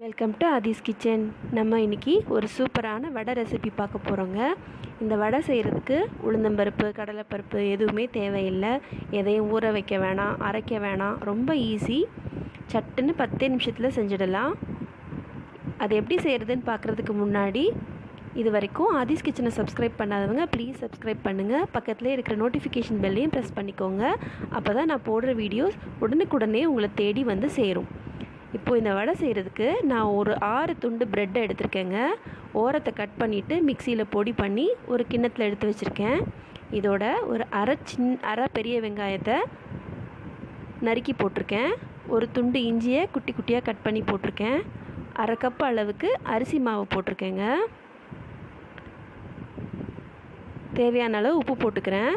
Welcome to அதிஸ் kitchen நம்ம இன்னைக்கு ஒரு சூப்பரான வடை ரெசிபி பார்க்க போகிறோங்க இந்த வடை செய்கிறதுக்கு உளுந்தம்பருப்பு கடலைப்பருப்பு எதுவுமே தேவையில்லை. எதையும் ஊற வைக்க வேணாம் அரைக்க வேணாம். ரொம்ப ஈஸி சட்டுன்னு பத்தே நிமிஷத்தில் செஞ்சிடலாம். அது எப்படி செய்கிறதுன்னு பார்க்குறதுக்கு முன்னாடி இது வரைக்கும் ஆதிஸ் கிச்சனை சப்ஸ்கிரைப் பண்ணாதவங்க ப்ளீஸ் சப்ஸ்கிரைப் பண்ணுங்கள் பக்கத்தில் இருக்கிற நோட்டிஃபிகேஷன் பெல்லையும் ப்ரெஸ் பண்ணிக்கோங்க. அப்போ தான் நான் போடுற வீடியோஸ் உடனுக்குடனே உங்களை தேடி வந்து சேரும். இப்போது இந்த வடை செய்கிறதுக்கு நான் ஒரு ஆறு துண்டு ப்ரெட்டை எடுத்திருக்கேங்க. ஓரத்தை கட் பண்ணிவிட்டு மிக்சியில் பொடி பண்ணி ஒரு கிண்ணத்தில் எடுத்து வச்சுருக்கேன். இதோட ஒரு அரை சின் அரை பெரிய வெங்காயத்தை நறுக்கி போட்டிருக்கேன். ஒரு துண்டு இஞ்சியை குட்டி குட்டியாக கட் பண்ணி போட்டிருக்கேன். அரை கப் அளவுக்கு அரிசி மாவு போட்டிருக்கேங்க. தேவையான அளவு உப்பு போட்டுக்கிறேன்.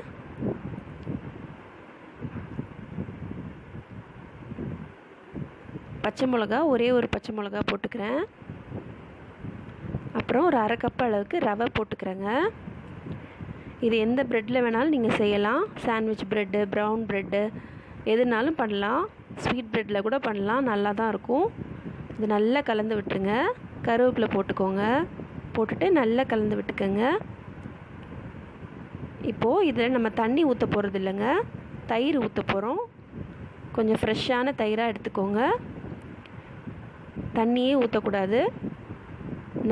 பச்சை மிளகா ஒரே ஒரு பச்சை மிளகா போட்டுக்கிறேன். அப்புறம் ஒரு அரை கப் அளவுக்கு ரவை போட்டுக்கிறேங்க. இது எந்த ப்ரெட்டில் வேணாலும் நீங்கள் செய்யலாம். சாண்ட்விச் ப்ரெட்டு ப்ரௌன் ப்ரெட்டு எதுனாலும் பண்ணலாம். ஸ்வீட் ப்ரெட்டில் கூட பண்ணலாம். நல்லா தான் இருக்கும். இது நல்லா கலந்து விட்டுருங்க. கருவேப்பிலை போட்டுக்கோங்க. போட்டுட்டு நல்லா கலந்து விட்டுக்கோங்க. இப்போது இதில் நம்ம தண்ணி ஊற்ற போகிறது இல்லைங்க தயிர் ஊற்ற போகிறோம் கொஞ்சம் ஃப்ரெஷ்ஷான தயிராக எடுத்துக்கோங்க. தண்ணியே ஊற்றக்கூடாது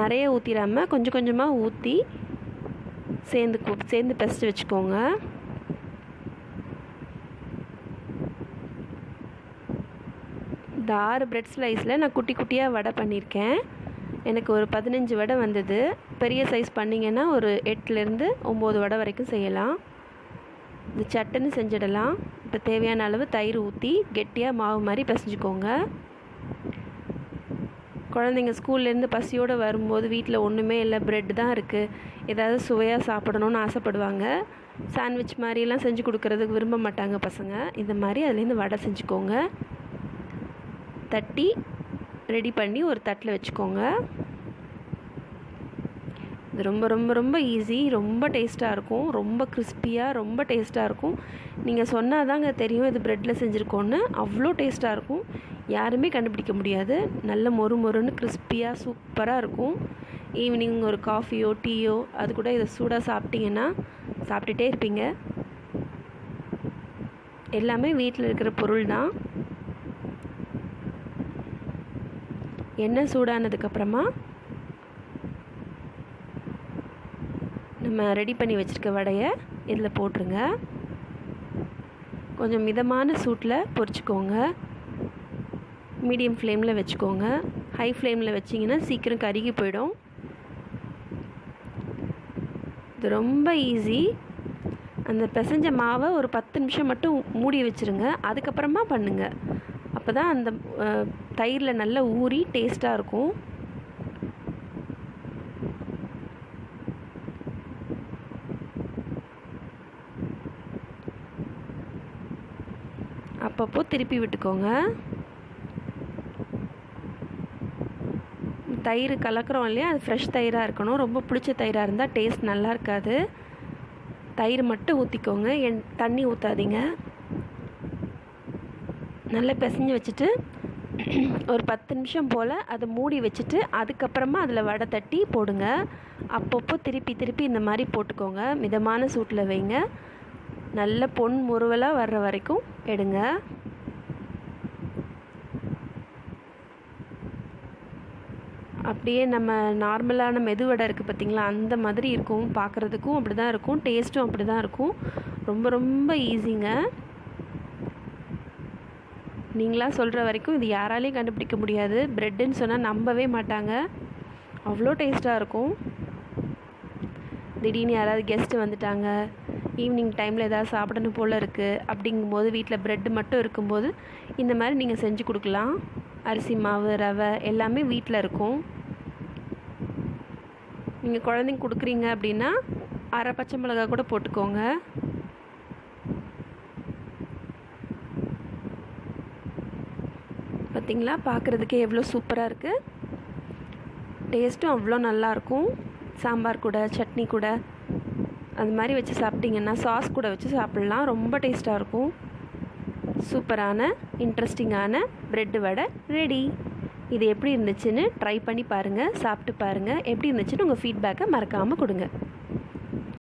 நிறைய ஊற்றிடாமல் கொஞ்சம் கொஞ்சமாக ஊற்றி சேர்ந்து சேர்ந்து பெஸ்ட்டு வச்சுக்கோங்க. இந்த ஆறு பிரெட் ஸ்லைஸில் நான் குட்டி குட்டியாக வடை பண்ணியிருக்கேன். எனக்கு ஒரு பதினஞ்சு வடை வந்தது. பெரிய சைஸ் பண்ணிங்கன்னா ஒரு எட்டுலேருந்து ஒம்பது வடை வரைக்கும் செய்யலாம். இந்த சட்டுன்னு செஞ்சிடலாம். இப்போ தேவையான அளவு தயிர் ஊற்றி கெட்டியாக மாவு மாதிரி பிசைஞ்சுக்கோங்க. குழந்தைங்க ஸ்கூல்லேருந்து பசியோடு வரும்போது வீட்டில் ஒன்றுமே இல்லை ப்ரெட் தான் இருக்குது ஏதாவது சுவையாக சாப்பிடணும்னு ஆசைப்படுவாங்க. சாண்ட்விச் மாதிரிலாம் செஞ்சு கொடுக்கறதுக்கு விரும்ப மாட்டாங்க பசங்க. இந்த மாதிரி அதுலேருந்து வடை செஞ்சுக்கோங்க. தட்டி ரெடி பண்ணி ஒரு தட்டில் வச்சுக்கோங்க. இது ரொம்ப ரொம்ப ரொம்ப ஈஸி ரொம்ப டேஸ்ட்டாக இருக்கும் ரொம்ப கிறிஸ்பியாக ரொம்ப டேஸ்ட்டாக இருக்கும். நீங்கள் சொன்னால் தாங்க தெரியும் இது ப்ரெட்டில் செஞ்சுருக்கோன்னு. அவ்வளோ டேஸ்ட்டாக இருக்கும். யாருமே கண்டுபிடிக்க முடியாது. நல்ல மொறு மொறுன்னு கிறிஸ்பியாக சூப்பராக இருக்கும். ஈவினிங் ஒரு காஃபியோ டீயோ அது கூட இதை சூடாக சாப்பிட்டீங்கன்னா சாப்பிட்டுட்டே இருப்பீங்க. எல்லாமே வீட்டில் இருக்கிற பொருள் தான் எண்ணெய் சூடானதுக்கப்புறமா நம்ம ரெடி பண்ணி வச்சுருக்க வடையை இதில் போட்டுருங்க. கொஞ்சம் மிதமான சூட்டில் பொரிச்சுக்கோங்க மீடியம் ஃப்ளேமில் வச்சுக்கோங்க. ஹை ஃப்ளேமில் வச்சிங்கன்னா சீக்கிரம் கருகி போயிடும். இது ரொம்ப ஈஸி. அந்த பிசைஞ்ச மாவை ஒரு பத்து நிமிஷம் மட்டும் மூடி வச்சுருங்க. அதுக்கப்புறமா பண்ணுங்கள் அப்போ தான் அந்த தயிரில் நல்லா ஊறி டேஸ்ட்டாக இருக்கும். அப்பப்போ திருப்பி விட்டுக்கோங்க. தயிர் கலக்கிறோம் இல்லையா? அது ஃப்ரெஷ் தயிராக இருக்கணும். ரொம்ப பிடிச்ச தயிராக இருந்தால் டேஸ்ட் நல்லா இருக்காது. தயிர் மட்டும் ஊற்றிக்கோங்க என் தண்ணி ஊற்றாதீங்க நல்லா பிசைஞ்சு வச்சுட்டு ஒரு பத்து நிமிஷம் போல் அதை மூடி வச்சுட்டு அதுக்கப்புறமா அதில் வடை தட்டி போடுங்க. அப்பப்போ திருப்பி திருப்பி இந்த மாதிரி போட்டுக்கோங்க. மிதமான சூட்டில் வைங்க. நல்ல பொன் முறுவலாக வர்ற வரைக்கும் எடுங்க. அப்படியே நம்ம நார்மலான மெதுவடை இருக்குது பார்த்திங்களா அந்த மாதிரி இருக்கும். பார்க்குறதுக்கும் அப்படி தான் இருக்கும். டேஸ்ட்டும் அப்படி தான் இருக்கும். ரொம்ப ரொம்ப ஈஸிங்க. நீங்களாக சொல்கிற வரைக்கும் இது யாராலையும் கண்டுபிடிக்க முடியாது. ப்ரெட்டுன்னு சொன்னால் நம்பவே மாட்டாங்க. அவ்வளோ டேஸ்ட்டாக இருக்கும். திடீர்னு யாராவது கெஸ்ட்டு வந்துட்டாங்க. ஈவினிங் டைமில் ஏதாவது சாப்பிடணும் போல் இருக்குது அப்படிங்கும்போது வீட்டில் ப்ரெட்டு மட்டும் இருக்கும்போது இந்த மாதிரி நீங்கள் செஞ்சு கொடுக்கலாம். அரிசி மாவு ரவை எல்லாமே வீட்டில் இருக்கும். நீங்கள் குழந்தைங்க கொடுக்குறீங்க அப்படின்னா அரை பச்சை மிளகா கூட போட்டுக்கோங்க. பார்த்திங்களா பார்க்குறதுக்கே எவ்வளோ சூப்பராக இருக்குது டேஸ்ட்டும் அவ்வளோ நல்லாயிருக்கும் சாம்பார் கூட சட்னி கூட. அது மாதிரி வச்சு சாப்பிட்டிங்கன்னா சாஸ் கூட வச்சு சாப்பிட்லாம். ரொம்ப டேஸ்ட்டாக இருக்கும். சூப்பரான இன்ட்ரெஸ்டிங்கான ப்ரெட்டு வடை ரெடி இது எப்படி இருந்துச்சுன்னு ட்ரை பண்ணி பாருங்கள் சாப்பிட்டு பாருங்கள் எப்படி இருந்துச்சுன்னு உங்கள் ஃபீட்பேக்கை மறக்காமல் கொடுங்க.